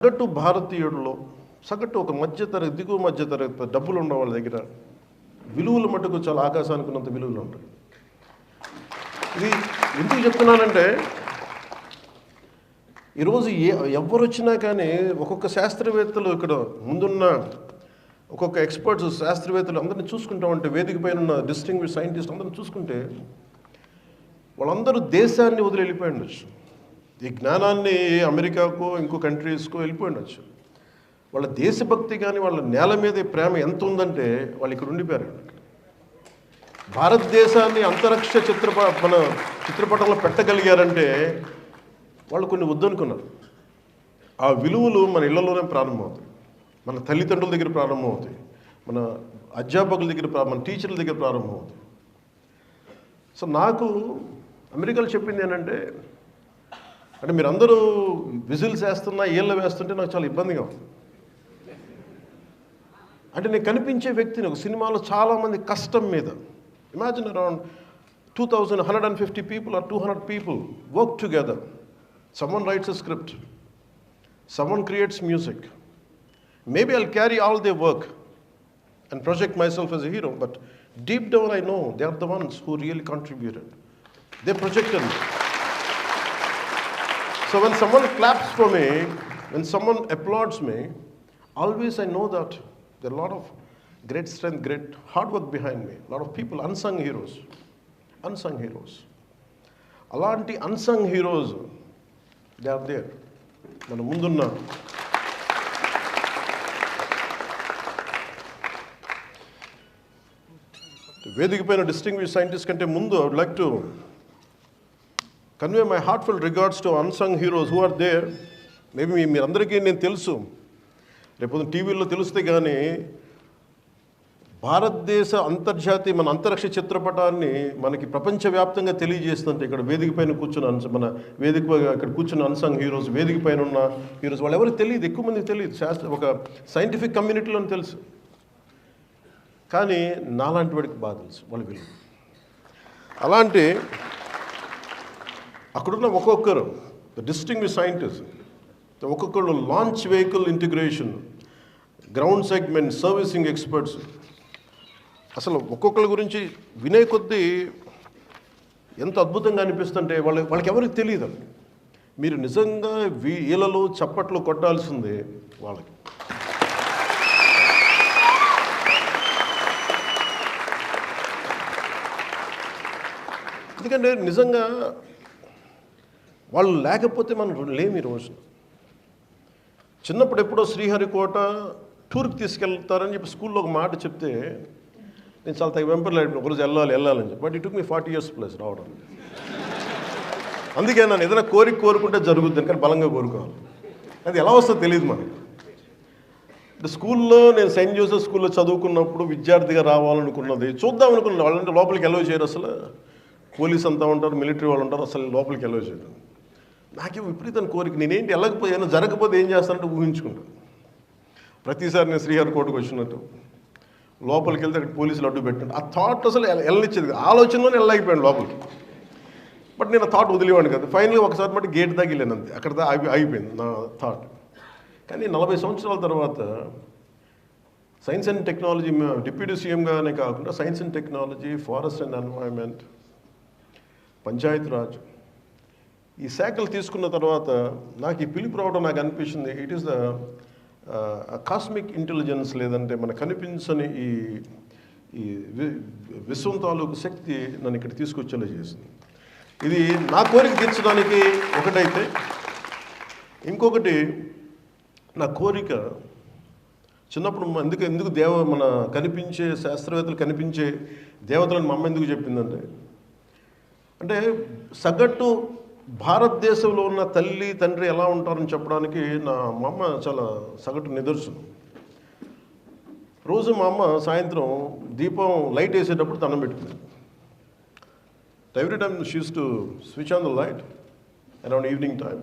సగటు భారతీయుడిలో సగటు ఒక మధ్యతరగతి దిగువ మధ్యతరగతి డబ్బులు ఉన్న వాళ్ళ దగ్గర విలువలు మటుకు చాలా ఆకాశానికి ఉన్నంత విలువలు ఉంటాయి. ఇది ఎందుకు చెప్తున్నానంటే ఈరోజు ఏ ఎవరు వచ్చినా కానీ ఒక్కొక్క శాస్త్రవేత్తలు ఇక్కడ ముందున్న ఒక్కొక్క ఎక్స్పర్ట్స్ శాస్త్రవేత్తలు అందరిని చూసుకుంటా ఉంటే వేదిక పైన ఉన్న డిస్టింగ్విష్ సైంటిస్ట్ అందరిని చూసుకుంటే వాళ్ళందరూ దేశాన్ని వదిలి వెళ్ళిపోయి ఉండొచ్చు. ఈ జ్ఞానాన్ని అమెరికాకో ఇంకో కంట్రీస్కో వెళ్ళిపోయి ఉండొచ్చు. వాళ్ళ దేశభక్తి కానీ వాళ్ళ నేల మీద ప్రేమ ఎంత ఉందంటే వాళ్ళు ఇక్కడ ఉండిపోయారు. భారతదేశాన్ని అంతరిక్ష చిత్రప మన చిత్రపటంలో పెట్టగలిగారంటే వాళ్ళు కొన్ని వద్దనుకున్నారు. ఆ విలువలు మన ఇళ్ళలోనే ప్రారంభమవుతాయి. మన తల్లిదండ్రుల దగ్గర ప్రారంభమవుతాయి. మన అధ్యాపకుల దగ్గర మన టీచర్ల దగ్గర ప్రారంభమవుతాయి. సో నాకు అమెరికాలో చెప్పింది ఏంటంటే అంటే మీరందరూ విజిల్స్ వేస్తున్నా ఏళ్ళ వేస్తుంటే నాకు చాలా ఇబ్బందిగా ఉంది అంటే నేను కనిపించే వ్యక్తిని ఒక సినిమాలో చాలామంది కష్టం మీద imagine around two thousand hundred and fifty people or two hundred people work together someone writes a script someone creates music maybe I'll carry all the work and project myself as a hero, but deep down I know they are the ones who really contributed. They projected me. So when someone claps for me, when someone applauds me, always I know that there are a lot of great strength, great hard work behind me. A lot of people, unsung heroes. Unsung heroes. అలాంటి unsung heroes they are there మన ముందున్న వేదిక పైన distinguish scientist కంటే ముందు I would like to convey my heartful regards to unsung heroes who are there maybe మీ మీరందరికీ నేను తెలుసు. రేపు టీవీలో తెలిస్తే కానీ భారతదేశ అంతర్జాతీయ మన అంతరిక్ష చిత్రపటాన్ని మనకి ప్రపంచవ్యాప్తంగా తెలియజేస్తుంటే ఇక్కడ వేదిక పైన కూర్చున్న అంశ మన వేదిక ఇక్కడ కూర్చున్న అన్సంగ్ హీరోస్ వేదిక పైన ఉన్న హీరోస్ వాళ్ళు ఎవరికి తెలియదు ఎక్కువ మందికి తెలియదు. శాస్త్ర ఒక సైంటిఫిక్ కమ్యూనిటీలో తెలుసు. కానీ నాలాంటి వాడికి బాగా తెలుసు వాళ్ళ విలువ అలాంటి అక్కడున్న ఒక్కొక్కరు డిస్టింగ్విష్ సైంటిస్ట్ ఒక్కొక్కరు launch vehicle integration ground segment servicing experts అసలు ఒక్కొక్కరి గురించి వినే కొద్దీ ఎంత అద్భుతంగా అనిపిస్తుంటే వాళ్ళ వాళ్ళకి ఎవరికి తెలియదు మీరు నిజంగా వీ- వీళ్ళలో చప్పట్లు కొట్టాల్సిందే వాళ్ళకి. ఎందుకంటే నిజంగా వాళ్ళు లేకపోతే మనం లేము ఈ రోజు. చిన్నప్పుడు ఎప్పుడో శ్రీహరికోట టూర్కి తీసుకెళ్తారని చెప్పి స్కూల్లో ఒక మాట చెప్తే నేను చాలా తగ్గ వెంపర్లేడు ఒకరోజు వెళ్ళాలి వెళ్ళాలని చెప్పి. But it took me forty years plus రావడం. అందుకే నన్ను ఏదైనా కోరిక కోరుకుంటే జరుగుద్ది కానీ బలంగా కోరుకోవాలి. అది ఎలా వస్తుందో తెలియదు మనకి. అంటే స్కూల్లో నేను సెయింట్ జోసెఫ్ స్కూల్లో చదువుకున్నప్పుడు విద్యార్థిగా రావాలనుకున్నది చూద్దాం అనుకున్నాను. వాళ్ళంటే లోపలికి ఎలవ్ చేయరు అసలు. పోలీస్ అంతా ఉంటారు మిలిటరీ వాళ్ళు ఉంటారు అసలు లోపలికి ఎలవ్ చేయరు. నాకేం విపరీతం కోరిక. నేనేంటి వెళ్ళకపోతే జరగకపోతే ఏం చేస్తానంటే ఊహించుకుంటాను ప్రతిసారి నేను శ్రీహరి కోటకు వచ్చినట్టు. లోపలికి వెళ్తే అక్కడ పోలీసులు అడ్డు పెట్టినట్టు. ఆ థాట్ అసలు వెళ్ళనిచ్చేది ఆలోచనలోనే వెళ్ళలేకపోయాను లోపలికి. బట్ నేను ఆ థాట్ వదిలేవాడిని కదా. ఫైనల్గా ఒకసారి మట్టి గేట్ దాకా వెళ్ళాను అంతే. అక్కడ దా ఆగి ఆగిపోయింది నా థాట్ కానీ నలభై సంవత్సరాల తర్వాత సైన్స్ అండ్ టెక్నాలజీ డిప్యూటీ సీఎంగానే కాకుండా science and technology forest and environment panchayat raj ఈ శాఖలు తీసుకున్న తర్వాత నాకు ఈ పిలుపు రావడం నాకు అనిపించింది. It is the cosmic intelligence లేదంటే మన కనిపించని ఈ ఈ వి- విశ్వం తాలూకు శక్తి నన్ను ఇక్కడ తీసుకొచ్చేలా చేసింది. ఇది నా కోరిక తీర్చడానికి ఒకటైతే ఇంకొకటి నా కోరిక చిన్నప్పుడు ఎందుకు ఎందుకు దేవ మన కనిపించే శాస్త్రవేత్తలు కనిపించే దేవతలను మా అమ్మ ఎందుకు చెప్పిందంటే అంటే సగటు భారతదేశంలో ఉన్న తల్లి తండ్రి ఎలా ఉంటారని చెప్పడానికి నా మా అమ్మ చాలా సగటు నిదర్శనం. రోజు మా అమ్మ సాయంత్రం దీపం లైట్ వేసేటప్పుడు దండం పెట్టుకుంది. Every time she's to switch on the light around evening time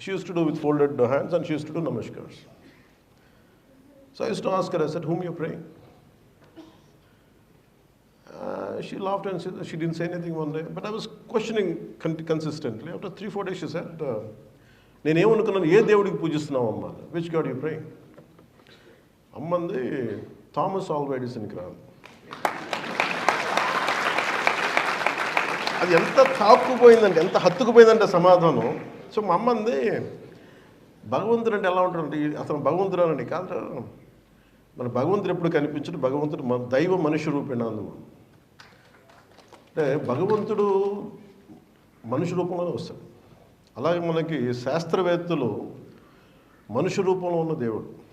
she used to do with folded hands and she's to do namaskars so I to ask her I said whom you praying Uh, she laughed and said she didn't say anything one day. But I was questioning con- consistently. After three, four days, she said, uh, నేనేమనుకున్నాను ఏ దేవుడికి పూజిస్తున్నావు అమ్మ? Which god you pray అమ్మంది Thomas ఆల్వైడిసన్కి రాదు. అది ఎంత తాక్కుపోయిందంటే ఎంత హత్తుకుపోయిందంటే సమాధానం. సో మా అమ్మంది భగవంతుడు అంటే ఎలా ఉంటాడంటే అతను భగవంతుడు అనండి కాదు మన భగవంతుడు ఎప్పుడు కనిపించడు? భగవంతుడు మన దైవ మనుష్య రూపేణాలు అంటే భగవంతుడు మనిషి రూపంలోనే వస్తాడు. అలాగే మనకి శాస్త్రవేత్తలు మనుషు రూపంలో ఉన్న దేవుడు.